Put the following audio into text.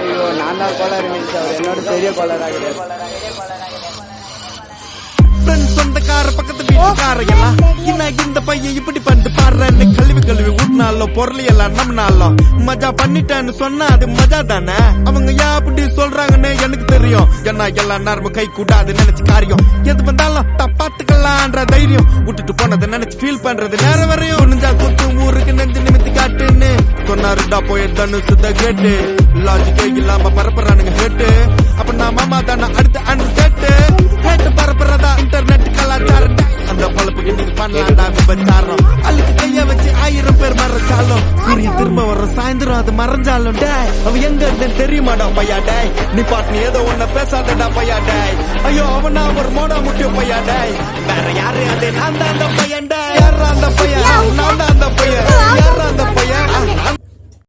ஐயோ நான் தான் கோளாறு மிஸ் அவர். என்னோட பெரிய கோளாறா கிடையாது ஃப்ரெண்ட் சொந்தக்கார பக்கத்து வீட்டுக்கார எல்லாம் என்ன இந்த கழுவி பொருள் எல்லாம் நம்பினாலும் மஜா பண்ணிட்டேன்னு சொன்னா அது மஜா தானே? அவங்க ஏன் அப்படி சொல்றாங்கன்னு எனக்கு தெரியும். ஏன்னா எல்லா நேரமும் கை கூடாது நினைச்சு காரியம். எது வந்தாலும் தப்பாத்துக்கலான்ற தைரியம். விட்டுட்டு போனதை நினைச்சு ஃபீல் பண்றது நேரம் வரையும். நிஞ்சா குத்து ஊருக்கு நெஞ்சு நிமித்தி காட்டுன்னு. சொன்னாருடா போய் தனுசு த கேட்டு லாஜிக்கே இல்லாம பரப்புறானுங்க கேட்டு அப்ப நான் மாமா தானே அடுத்த அன்று கேட்டு. கேட்டு பரப்புறதா இன்டர்நெட் கலாச்சாரம் அந்த பழப்புக்கு நீங்க பண்ணலாம்டா விபச்சாரம். ஆயிரம் பேர் மறைச்சாலும். சூரியன் திரும்ப வர சாயந்தரம் அது மறைஞ்சாலும் டேய் அவ எங்க இருந்தேன் தெரியுமாடா பையா டேய்? நீ பாட்டு நீ ஏதோ ஒன்ன பேசாதடா பையா டேய். ஐயோ அவனா ஒரு மோடா முக்கிய பையா டேய். வேற யாரு அது நான் தான் அந்த பையன் டேய்.